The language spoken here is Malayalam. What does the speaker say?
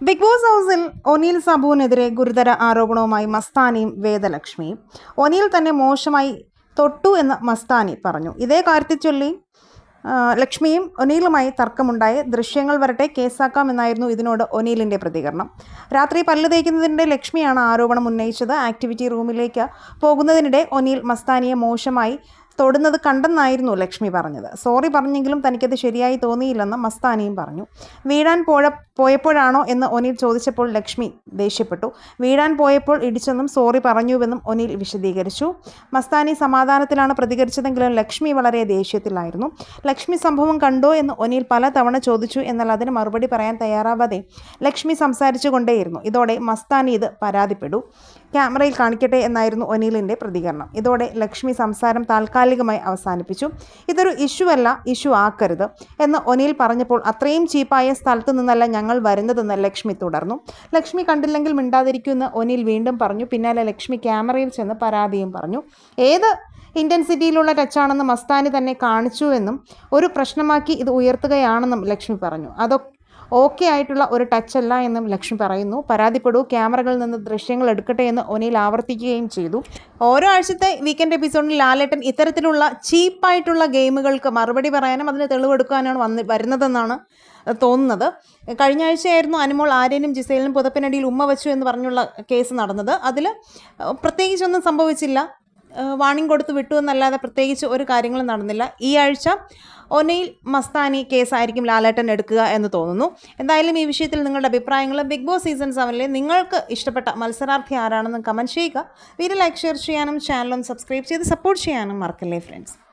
ബിഗ് ബോസ് ഹൗസിൽ ഒനിൽ സബുവിനെതിരെ ഗുരുതര ആരോപണവുമായി മസ്താനിയും വേദലക്ഷ്മിയും. ഒനിൽ തന്നെ മോശമായി തൊട്ടു എന്ന് മസ്താനി പറഞ്ഞു. ഇതേ കാര്യത്തിൽ ചൊല്ലി ലക്ഷ്മിയും ഒനീലുമായി തർക്കമുണ്ടായി ദൃശ്യങ്ങൾ വരട്ടെ കേസാക്കാം എന്നായിരുന്നു ഇതിനോട് ഒനീലിന്റെ പ്രതികരണം. രാത്രി പല്ല് തേക്കുന്നതിനിടെ ലക്ഷ്മിയാണ് ആരോപണം ഉന്നയിച്ചത്. ആക്ടിവിറ്റി റൂമിലേക്ക് പോകുന്നതിനിടെ ഒനീൽ മസ്താനിയെ മോശമായി തൊടുന്നത് കണ്ടെന്നായിരുന്നു ലക്ഷ്മി പറഞ്ഞത്. സോറി പറഞ്ഞെങ്കിലും തനിക്കത് ശരിയായി തോന്നിയില്ലെന്ന് മസ്താനിയും പറഞ്ഞു. വീഴാൻ പോയ പോയപ്പോഴാണോ എന്ന് ഒനിൽ ചോദിച്ചപ്പോൾ ലക്ഷ്മി ദേഷ്യപ്പെട്ടു. വീഴാൻ പോയപ്പോൾ ഇടിച്ചെന്നും സോറി പറഞ്ഞുവെന്നും ഒനിൽ വിശദീകരിച്ചു. മസ്താനി സമാധാനത്തിലാണ് പ്രതികരിച്ചതെങ്കിലും ലക്ഷ്മി വളരെ ദേഷ്യത്തിലായിരുന്നു. ലക്ഷ്മി സംഭവം കണ്ടോ എന്ന് ഒനീൽ പലതവണ ചോദിച്ചു എന്നാൽ അതിന് മറുപടി പറയാൻ തയ്യാറാവാതെ ലക്ഷ്മി സംസാരിച്ചു കൊണ്ടേയിരുന്നു ഇതോടെ മസ്താനി ഇത് പരാതിപ്പെടൂ ക്യാമറയിൽ കാണിക്കട്ടെ എന്നായിരുന്നു ഒനിലിന്റെ പ്രതികരണം. ഇതോടെ ലക്ഷ്മി സംസാരം താൽക്കാലികമായി അവസാനിപ്പിച്ചു. ഇതൊരു ഇഷ്യൂ അല്ല ഇഷ്യൂ ആക്കരുത് എന്ന് ഒനിൽ പറഞ്ഞപ്പോൾ അത്രയും ചീപ്പായ സ്ഥലത്തു നിന്നല്ല ഞങ്ങൾ വരുന്നതെന്ന് ലക്ഷ്മി തുടർന്നു. ലക്ഷ്മി കണ്ടില്ലെങ്കിൽ മിണ്ടാതിരിക്കുമെന്ന് ഒനിൽ വീണ്ടും പറഞ്ഞു. പിന്നാലെ ലക്ഷ്മി ക്യാമറയിൽ ചെന്ന് പരാതിയും പറഞ്ഞു. ഏത് ഇന്റൻസിറ്റിയിലുള്ള ടച്ചാണെന്ന് മസ്താനി തന്നെ കാണിച്ചുവെന്നും ഒരു പ്രശ്നമാക്കി ഇത് ഉയർത്തുകയാണെന്നും ലക്ഷ്മി പറഞ്ഞു. അതൊക്കെ ഓക്കെ ആയിട്ടുള്ള ഒരു ടച്ച് അല്ല എന്നും ലക്ഷ്മി പറയുന്നു. പരാതിപ്പെടൂ ക്യാമറകളിൽ നിന്ന് ദൃശ്യങ്ങൾ എടുക്കട്ടെ എന്ന് ഒനിയിൽ ആവർത്തിക്കുകയും ചെയ്തു. ഓരോ ആഴ്ചത്തെ വീക്കെൻഡ് എപ്പിസോഡിൽ ലാലേട്ടൻ ഇത്തരത്തിലുള്ള ചീപ്പായിട്ടുള്ള ഗെയിമുകൾക്ക് മറുപടി പറയാനും അതിന് തെളിവെടുക്കാനാണ് വന്ന് വരുന്നതെന്നാണ് തോന്നുന്നത്. കഴിഞ്ഞ ആഴ്ചയായിരുന്നു അനുമോൾ ആര്യനും ജിസേലിനും പുതപ്പിനടിയിൽ ഉമ്മ വെച്ചു എന്ന് പറഞ്ഞുള്ള കേസ് നടന്നത്. അതിൽ പ്രത്യേകിച്ചൊന്നും സംഭവിച്ചില്ല. വാണിംഗ് കൊടുത്ത് വിട്ടു എന്നല്ലാതെ പ്രത്യേകിച്ച് ഒരു കാര്യങ്ങളും നടന്നില്ല. ഈ ആഴ്ച ഒനയിൽ മസ്താനി കേസായിരിക്കും ലാലേട്ടൻ എടുക്കുക എന്ന് തോന്നുന്നു. എന്തായാലും ഈ വിഷയത്തിൽ നിങ്ങളുടെ അഭിപ്രായങ്ങൾ ബിഗ് ബോസ് സീസൺ സെവനിലെ നിങ്ങൾക്ക് ഇഷ്ടപ്പെട്ട മത്സരാർത്ഥി ആരാണെന്ന് കമന്റ് ചെയ്യുക. വീഡിയോ ലൈക്ക് ഷെയർ ചെയ്യാനും ചാനലും സബ്സ്ക്രൈബ് ചെയ്ത് സപ്പോർട്ട് ചെയ്യാനും മറക്കല്ലേ ഫ്രണ്ട്സ്